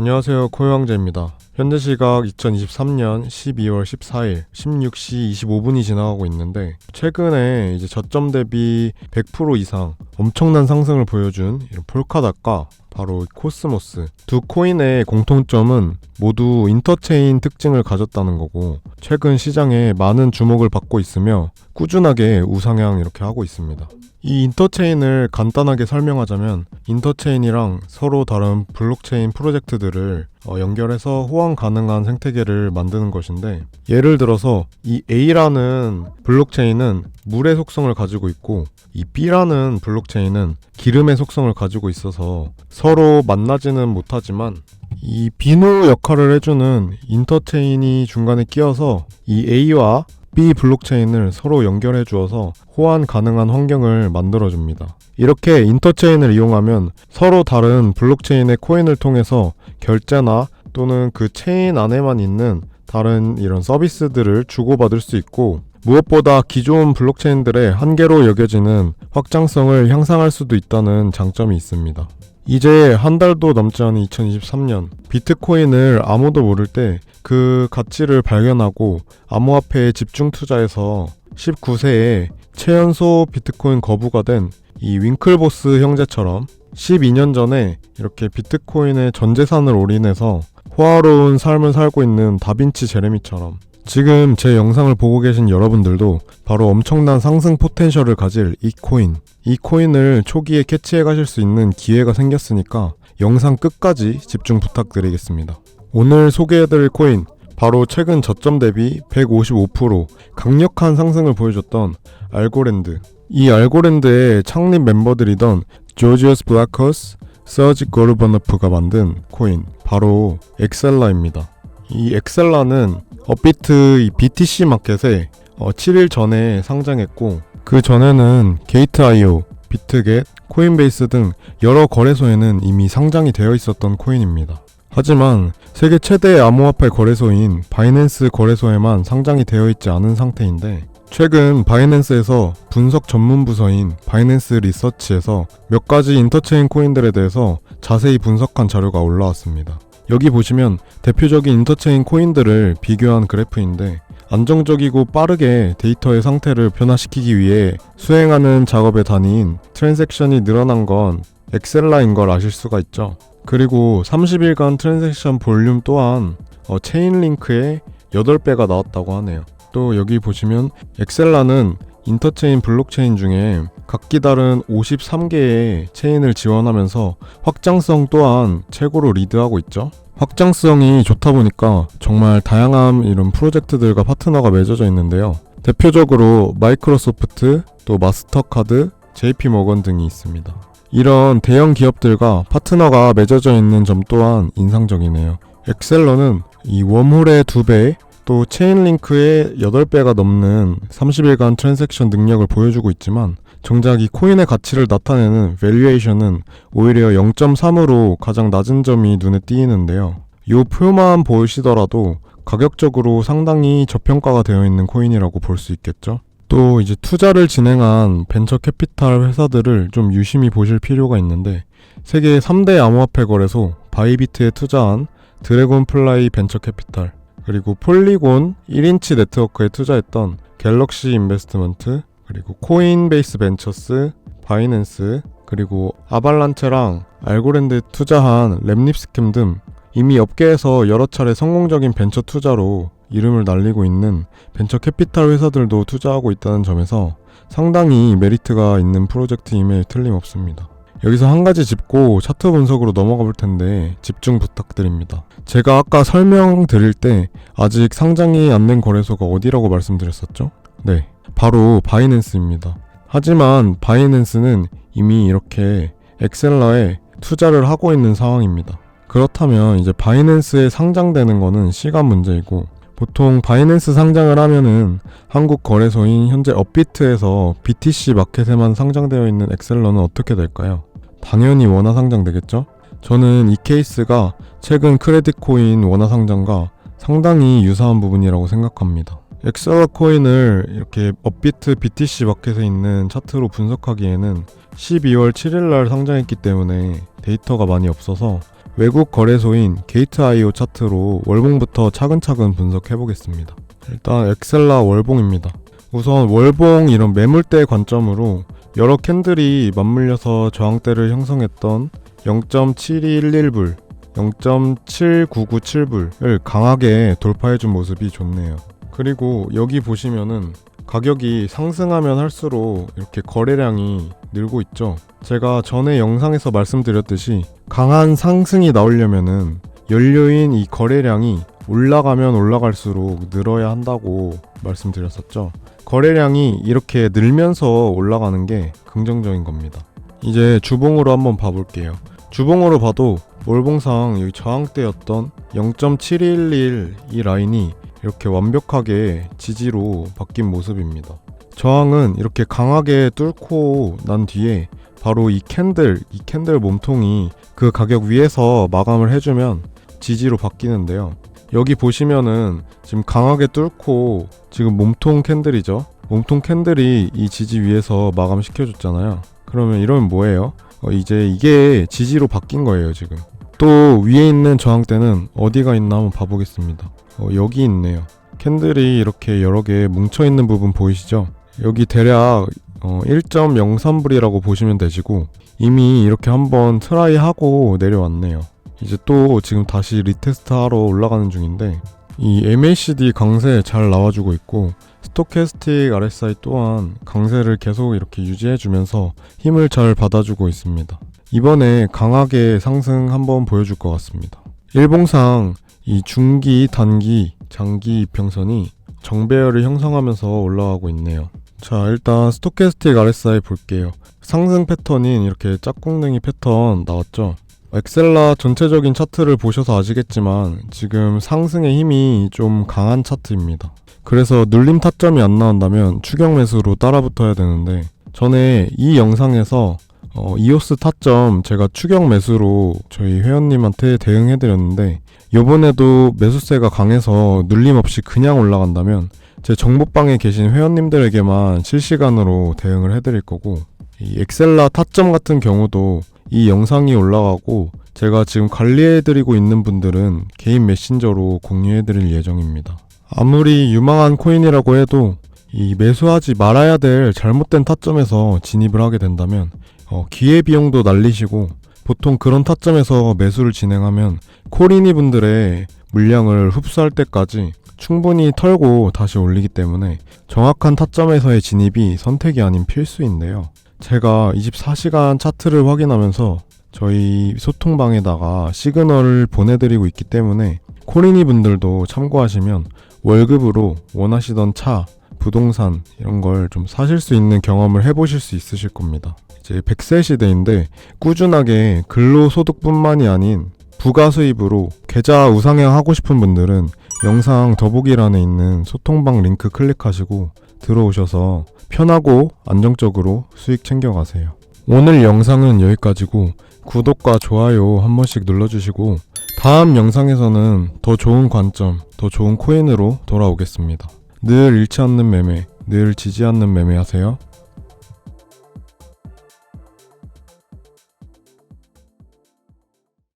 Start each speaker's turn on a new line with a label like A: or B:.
A: 안녕하세요. 코요왕제입니다. 현재 시각 2023년 12월 14일 16시 25분이 지나가고 있는데 최근에 이제 저점 대비 100% 이상 엄청난 상승을 보여준 이런 폴카닷과 바로 코스모스 두 코인의 공통점은 모두 인터체인 특징을 가졌다는 거고 최근 시장에 많은 주목을 받고 있으며 꾸준하게 우상향 이렇게 하고 있습니다. 이 인터체인을 간단하게 설명하자면 인터체인이랑 서로 다른 블록체인 프로젝트들을 어, 연결해서 호환 가능한 생태계를 만드는 것인데 예를 들어서 이 A라는 블록체인은 물의 속성을 가지고 있고 이 B라는 블록체인은 기름의 속성을 가지고 있어서 서로 만나지는 못하지만 이 비누 역할을 해주는 인터체인이 중간에 끼어서 이 A와 B 블록체인을 서로 연결해 주어서 호환 가능한 환경을 만들어 줍니다. 이렇게 인터체인을 이용하면 서로 다른 블록체인의 코인을 통해서 결제나 또는 그 체인 안에만 있는 다른 이런 서비스들을 주고받을 수 있고 무엇보다 기존 블록체인들의 한계로 여겨지는 확장성을 향상할 수도 있다는 장점이 있습니다. 이제 한 달도 넘지 않은 2023년 비트코인을 아무도 모를 때 그 가치를 발견하고 암호화폐에 집중 투자해서 19세에 최연소 비트코인 거부가 된 이 윙클보스 형제처럼 12년 전에 이렇게 비트코인의 전 재산을 올인해서 호화로운 삶을 살고 있는 다빈치 제레미처럼 지금 제 영상을 보고 계신 여러분들도 바로 엄청난 상승 포텐셜을 가질 이 코인, 이 코인을 초기에 캐치해 가실 수 있는 기회가 생겼으니까 영상 끝까지 집중 부탁드리겠습니다. 오늘 소개해드릴 코인, 바로 최근 저점 대비 155% 강력한 상승을 보여줬던 알고랜드. 이 알고랜드의 창립 멤버들이던 조지어스 블라커스, 서지 고르버너프가 만든 코인, 바로 엑셀라입니다. 이 엑셀라는 업비트 이 BTC 마켓에 어, 7일 전에 상장했고 그 전에는 게이트.io, 비트겟, 코인베이스 등 여러 거래소에는 이미 상장이 되어 있었던 코인입니다. 하지만 세계 최대 암호화폐 거래소인 바이낸스 거래소에만 상장이 되어 있지 않은 상태인데 최근 바이낸스에서 분석 전문 부서인 바이낸스 리서치에서 몇 가지 인터체인 코인들에 대해서 자세히 분석한 자료가 올라왔습니다. 여기 보시면 대표적인 인터체인 코인들을 비교한 그래프인데 안정적이고 빠르게 데이터의 상태를 변화시키기 위해 수행하는 작업의 단위인 트랜잭션이 늘어난 건 엑셀라인 걸 아실 수가 있죠. 그리고 30일간 트랜잭션 볼륨 또한 어, 체인 링크의 8배가 나왔다고 하네요. 또 여기 보시면 엑셀라는 인터체인 블록체인 중에 각기 다른 53개의 체인을 지원하면서 확장성 또한 최고로 리드하고 있죠. 확장성이 좋다 보니까 정말 다양한 이런 프로젝트들과 파트너가 맺어져 있는데요. 대표적으로 마이크로소프트, 또 마스터카드, JP 모건 등이 있습니다. 이런 대형 기업들과 파트너가 맺어져 있는 점 또한 인상적이네요. 엑셀러는 이 웜홀의 2배, 또 체인링크의 8배가 넘는 30일간 트랜잭션 능력을 보여주고 있지만 정작 이 코인의 가치를 나타내는 밸류에이션은 오히려 0.3으로 가장 낮은 점이 눈에 띄이는데요. 이 표만 보시더라도 가격적으로 상당히 저평가가 되어 있는 코인이라고 볼 수 있겠죠. 또 이제 투자를 진행한 벤처 캐피탈 회사들을 좀 유심히 보실 필요가 있는데 세계 3대 암호화폐 거래소 바이비트에 투자한 드래곤플라이 벤처 캐피탈 그리고 폴리곤 1인치 네트워크에 투자했던 갤럭시 인베스트먼트 그리고 코인베이스 벤처스 바이낸스 그리고 아발란체랑 알고랜드에 투자한 랩립스캠 등 이미 업계에서 여러 차례 성공적인 벤처 투자로 이름을 날리고 있는 벤처 캐피탈 회사들도 투자하고 있다는 점에서 상당히 메리트가 있는 프로젝트임에 틀림없습니다. 여기서 한 가지 짚고 차트 분석으로 넘어가 볼 텐데 집중 부탁드립니다. 제가 아까 설명 드릴 때 아직 상장이 안 된 거래소가 어디라고 말씀드렸었죠? 네, 바로 바이낸스입니다. 하지만 바이낸스는 이미 이렇게 엑셀러에 투자를 하고 있는 상황입니다. 그렇다면 이제 바이낸스에 상장되는 거는 시간 문제이고 보통 바이낸스 상장을 하면은 한국 거래소인 현재 업비트에서 BTC 마켓에만 상장되어 있는 엑셀러는 어떻게 될까요? 당연히 원화 상장 되겠죠? 저는 이 케이스가 최근 크레딧 코인 원화 상장과 상당히 유사한 부분이라고 생각합니다. 엑셀러 코인을 이렇게 업비트 BTC 마켓에 있는 차트로 분석하기에는 12월 7일 날 상장했기 때문에 데이터가 많이 없어서 외국 거래소인 게이트IO 차트로 월봉부터 차근차근 분석해 보겠습니다. 일단 엑셀라 월봉입니다. 우선 월봉 이런 매물대 관점으로 여러 캔들이 맞물려서 저항대를 형성했던 0.7211불, 0.7997불을 강하게 돌파해준 모습이 좋네요. 그리고 여기 보시면은 가격이 상승하면 할수록 이렇게 거래량이 늘고 있죠. 제가 전에 영상에서 말씀드렸듯이 강한 상승이 나오려면은 연료인 이 거래량이 올라가면 올라갈수록 늘어야 한다고 말씀드렸었죠. 거래량이 이렇게 늘면서 올라가는 게 긍정적인 겁니다. 이제 주봉으로 한번 봐볼게요. 주봉으로 봐도 월봉상 여기 저항대였던 0.711 이 라인이 이렇게 완벽하게 지지로 바뀐 모습입니다. 저항은 이렇게 강하게 뚫고 난 뒤에 바로 이 캔들, 이 캔들 몸통이 그 가격 위에서 마감을 해주면 지지로 바뀌는데요. 여기 보시면은 지금 강하게 뚫고 지금 몸통 캔들이죠. 몸통 캔들이 이 지지 위에서 마감시켜 줬잖아요. 그러면 이러면 뭐예요? 어, 이제 이게 지지로 바뀐 거예요, 지금. 또 위에 있는 저항대는 어디가 있나 한번 봐보겠습니다. 어, 여기 있네요. 캔들이 이렇게 여러 개 뭉쳐 있는 부분 보이시죠? 여기 대략 어, 1.03불이라고 보시면 되시고 이미 이렇게 한번 트라이 하고 내려왔네요. 이제 또 지금 다시 리테스트 하러 올라가는 중인데 이 MACD 강세 잘 나와주고 있고 스토캐스틱 RSI 또한 강세를 계속 이렇게 유지해주면서 힘을 잘 받아주고 있습니다. 이번에 강하게 상승 한번 보여줄 것 같습니다. 일봉상 이 중기, 단기, 장기 이평선이 정배열을 형성하면서 올라가고 있네요. 자, 일단 스토캐스틱 RSI 볼게요. 상승 패턴인 이렇게 짝꿍냉이 패턴 나왔죠? 엑셀라 전체적인 차트를 보셔서 아시겠지만 지금 상승의 힘이 좀 강한 차트입니다. 그래서 눌림 타점이 안 나온다면 추격 매수로 따라붙어야 되는데 전에 이 영상에서 어, 이오스 타점 제가 추격 매수로 저희 회원님한테 대응해드렸는데 요번에도 매수세가 강해서 눌림 없이 그냥 올라간다면 제 정보방에 계신 회원님들에게만 실시간으로 대응을 해드릴 거고 이 엑셀라 타점 같은 경우도 이 영상이 올라가고 제가 지금 관리해드리고 있는 분들은 개인 메신저로 공유해드릴 예정입니다. 아무리 유망한 코인이라고 해도 이 매수하지 말아야 될 잘못된 타점에서 진입을 하게 된다면 어, 기회비용도 날리시고 보통 그런 타점에서 매수를 진행하면 코리니 분들의 물량을 흡수할 때까지 충분히 털고 다시 올리기 때문에 정확한 타점에서의 진입이 선택이 아닌 필수인데요. 제가 24시간 차트를 확인하면서 저희 소통방에다가 시그널을 보내드리고 있기 때문에 코리니 분들도 참고하시면 월급으로 원하시던 차, 부동산 이런 걸 좀 사실 수 있는 경험을 해보실 수 있으실 겁니다. 이제 100세 시대인데 꾸준하게 근로소득뿐만이 아닌 부가 수입으로 계좌 우상향 하고 싶은 분들은 영상 더보기란에 있는 소통방 링크 클릭하시고 들어오셔서 편하고 안정적으로 수익 챙겨가세요. 오늘 영상은 여기까지고 구독과 좋아요 한 번씩 눌러주시고 다음 영상에서는 더 좋은 관점, 더 좋은 코인으로 돌아오겠습니다. 늘 잃지 않는 매매, 늘 지지 않는 매매 하세요.